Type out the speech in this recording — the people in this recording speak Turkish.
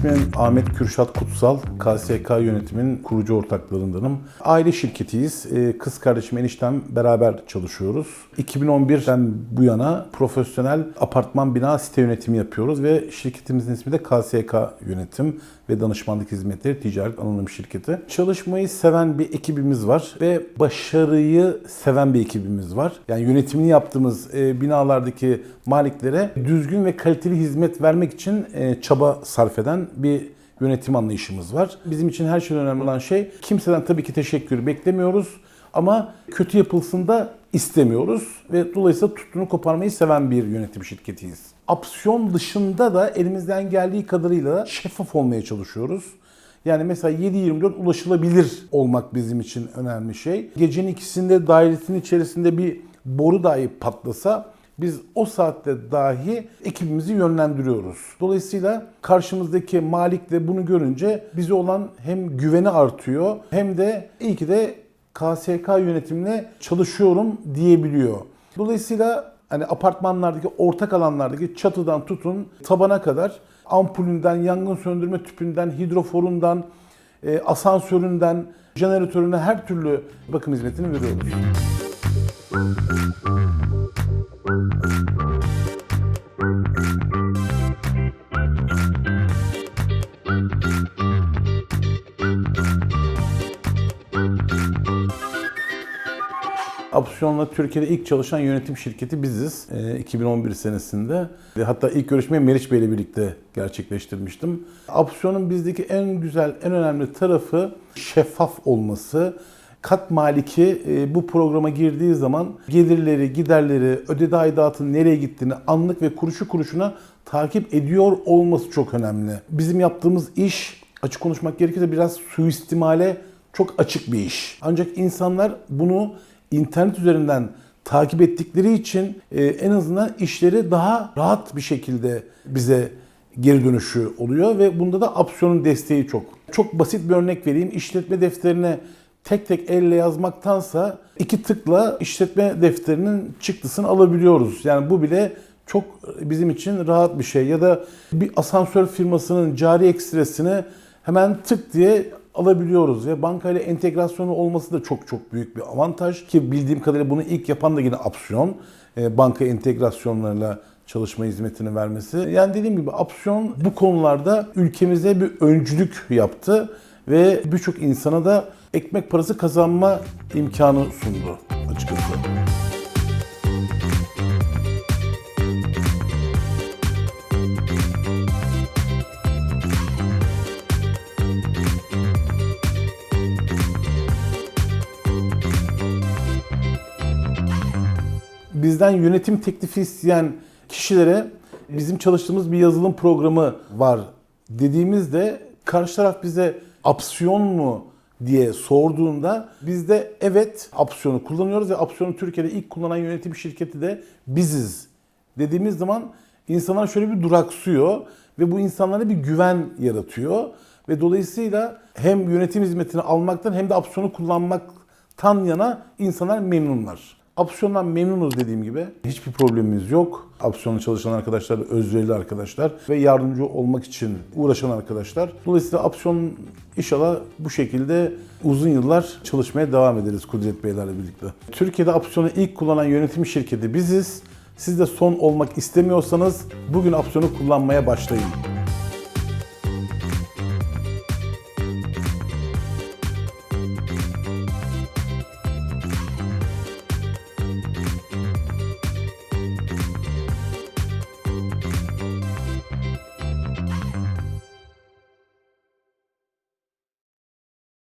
İsmim Ahmet Kürşat Kutsal, KSK yönetimin kurucu ortaklarındanım. Aile şirketiyiz. Ee, Kız kardeşim, eniştem beraber çalışıyoruz. 2011'den bu yana profesyonel apartman bina site yönetimi yapıyoruz ve şirketimizin ismi de KSK Yönetim ve Danışmanlık Hizmetleri Ticaret Anonim Şirketi. Çalışmayı seven bir ekibimiz var ve başarıyı seven bir ekibimiz var. Yani yönetimini yaptığımız e, binalardaki maliklere düzgün ve kaliteli hizmet vermek için e, çaba sarf eden bir yönetim anlayışımız var. Bizim için her şeyden önemli olan şey kimseden tabii ki teşekkür beklemiyoruz ama kötü yapılsın da istemiyoruz ve dolayısıyla tuttuğunu koparmayı seven bir yönetim şirketiyiz. Opsiyon dışında da elimizden geldiği kadarıyla şeffaf olmaya çalışıyoruz. Yani mesela 7-24 ulaşılabilir olmak bizim için önemli şey. Gecenin ikisinde dairesinin içerisinde bir boru dahi patlasa biz o saatte dahi ekibimizi yönlendiriyoruz. Dolayısıyla karşımızdaki malik de bunu görünce bize olan hem güveni artıyor hem de iyi ki de KSK yönetimine çalışıyorum diyebiliyor. Dolayısıyla hani apartmanlardaki ortak alanlardaki çatıdan tutun tabana kadar ampulünden, yangın söndürme tüpünden, hidroforundan, e, asansöründen, jeneratörüne her türlü bakım hizmetini veriyoruz. Opsiyon'la Türkiye'de ilk çalışan yönetim şirketi biziz. Ee, 2011 senesinde. Ve hatta ilk görüşmeyi Meriç Bey ile birlikte gerçekleştirmiştim. Opsiyon'un bizdeki en güzel, en önemli tarafı şeffaf olması. Kat maliki e, bu programa girdiği zaman gelirleri, giderleri, ödedi aidatın nereye gittiğini anlık ve kuruşu kuruşuna takip ediyor olması çok önemli. Bizim yaptığımız iş açık konuşmak gerekirse biraz suistimale çok açık bir iş. Ancak insanlar bunu internet üzerinden takip ettikleri için e, en azından işleri daha rahat bir şekilde bize geri dönüşü oluyor ve bunda da opsiyonun desteği çok. Çok basit bir örnek vereyim. İşletme defterine tek tek elle yazmaktansa iki tıkla işletme defterinin çıktısını alabiliyoruz. Yani bu bile çok bizim için rahat bir şey. Ya da bir asansör firmasının cari ekstresini hemen tık diye alabiliyoruz ve bankayla entegrasyonu olması da çok çok büyük bir avantaj ki bildiğim kadarıyla bunu ilk yapan da yine Opsiyon. E, banka entegrasyonlarıyla çalışma hizmetini vermesi. Yani dediğim gibi Opsiyon bu konularda ülkemize bir öncülük yaptı ve birçok insana da ekmek parası kazanma imkanı sundu açıkçası. Bizden yönetim teklifi isteyen kişilere bizim çalıştığımız bir yazılım programı var dediğimizde karşı taraf bize opsiyon mu diye sorduğunda biz de evet opsiyonu kullanıyoruz ve opsiyonu Türkiye'de ilk kullanan yönetim şirketi de biziz dediğimiz zaman insanlar şöyle bir duraksıyor ve bu insanlara bir güven yaratıyor ve dolayısıyla hem yönetim hizmetini almaktan hem de opsiyonu kullanmaktan yana insanlar memnunlar. Opsiyondan memnunuz dediğim gibi. Hiçbir problemimiz yok. Opsiyonla çalışan arkadaşlar, özverili arkadaşlar ve yardımcı olmak için uğraşan arkadaşlar. Dolayısıyla opsiyon inşallah bu şekilde uzun yıllar çalışmaya devam ederiz Kudret Beylerle birlikte. Türkiye'de opsiyonu ilk kullanan yönetim şirketi biziz. Siz de son olmak istemiyorsanız bugün opsiyonu kullanmaya başlayın.